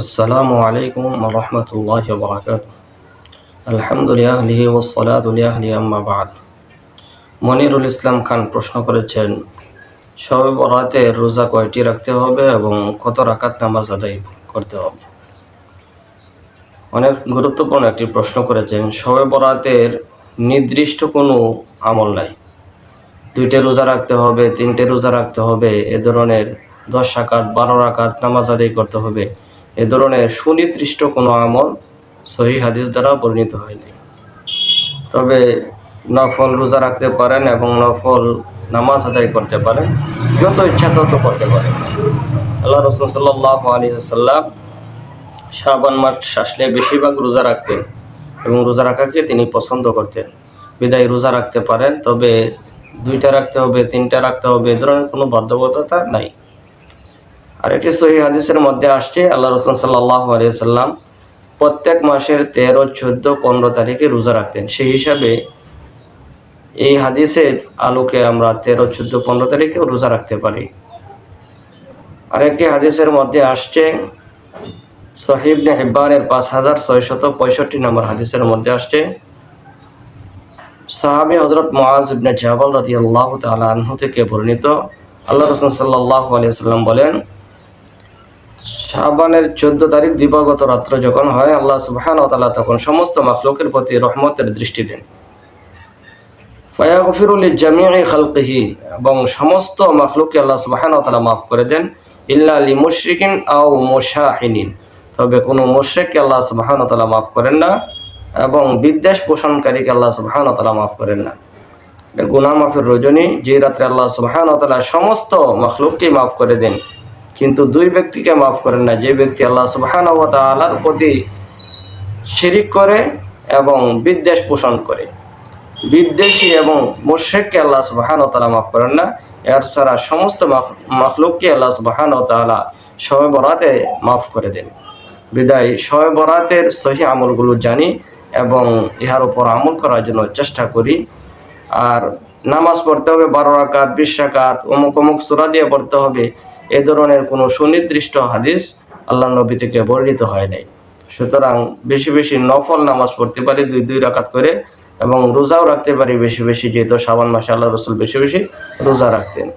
আসসালামু আলাইকুম রহমতুল্লাহ বরাকাত আলহামদুলিল্লাহ লিহি ওসলাতুল্লাহলি আম্মাবাদ মনিরুল ইসলাম খান প্রশ্ন করেছেন, সবে বরাতে রোজা কয়টি রাখতে হবে এবং কত রাকাত নামাজ আদায় করতে হবে? অনেক গুরুত্বপূর্ণ একটি প্রশ্ন করেছেন, সবে বরাতের নির্দিষ্ট কোনো আমল নাই। দুইটে রোজা রাখতে হবে, তিনটে রোজা রাখতে হবে, এ ধরনের দশ রাকাত, বারো রাকাত নামাজ আদায় করতে হবে। এ ধরনের সুনির্দিষ্ট কোনো আমল সহি হাদিস দ্বারা বর্ণিত হয়নি তবে নফল রোজা রাখতে পারেন এবং নফল নামাজ আদায় করতে পারেন, যত ইচ্ছা তত করতে পারেন। আল্লাহ রসুল সাল্লাহ আলী সাল্লাম শাবান মাস আসলে বেশিরভাগ রোজা রাখতেন এবং রোজা রাখাকে তিনি পছন্দ করতেন। বিদায় রোজা রাখতে পারেন, তবে দুইটা রাখতে হবে, তিনটা রাখতে হবে, এ ধরনের কোনো বাধ্যবাধকতা নাই। আর এটি সহি হাদিসের মধ্যে আসছে, আল্লাহ রসুল সাল্লাহ আলিয়াল্লাম প্রত্যেক মাসের তেরো, চোদ্দ, পনেরো তারিখে রোজা রাখতেন। সেই হিসাবে এই হাদিসের আলোকে আমরা তেরো, চোদ্দ, পনেরো তারিখে রোজা রাখতে পারি। আরেকটি হাদিসের মধ্যে আসছে সহিব হেব্বানের পাঁচ হাজার ছয়শত পঁয়ষট্টি নম্বর হাদিসের মধ্যে আসছে, সাহাবি হজরত মোয়াজ ইবনে জাবাল রাদি আল্লাহ তালা আনহু থেকে বর্ণিত, আল্লাহ রসুল সাল্লাহ আলিয়াল্লাম বলেন শাবানের চোদ্দ তারিখ দিবাগত রাত্র যখন হয়, আল্লাহ সুবহান ও তালা তখন সমস্ত মাখলুকের প্রতি রহমতের দৃষ্টি দেন। ফয়াগফিরুল জামিয়াই খালকিহি, এবং সমস্ত মাখলুককে আল্লাহ সুবহান ও তালা মাফ করে দেন। ইল্লা আলী মুশরিকিন আও মোশাহিনিন তবে কোনো মুশরিককে আল্লাহ সুবহান ও তালা মাফ করেন না, এবং বিদ্বেষ পোষণকারীকে আল্লাহ সুবহান ও তালা মাফ করেন না। গুনা মাফের রজনী, যে রাত্রে আল্লাহ সুবহান ও তালা সমস্ত মাখলুককে মাফ করে দেন। কিন্তু দুই ব্যক্তিকে মাফ করেন না। যে ব্যক্তি আল্লাহ সুবহান তালার প্রতি শিরিক করে এবং বিদ্বেষ পোষণ করে, বিদ্বেষী এবং মুর্শেককে আল্লাহ সুবাহান তালা মাফ করেন না, এর ছাড়া সমস্ত মখলুককে আল্লাহ সুবাহান তালা শবে বরাতে মাফ করে দেন। বিদায় শবে বরাতের সহি আমলগুলো জানি এবং ইহার উপর আমল করার জন্য চেষ্টা করি। আর নামাজ পড়তে হবে বারো রাকাত, বিশ রাকাত, অমুক অমুক সুরা দিয়ে পড়তে হবে। এ ধরনের কোনো সুনির্দিষ্ট হাদিস আল্লাহ নবী থেকে বর্ণিত হয় নাই। সুতরাং বেশি বেশি নফল নামাজ পড়তে পারি দুই দুই রাকাত করে এবং রোজাও রাখতে পারি বেশি বেশি, যেহেতু সাবান মাসে আল্লাহ রসুল বেশি বেশি রোজা রাখতেন।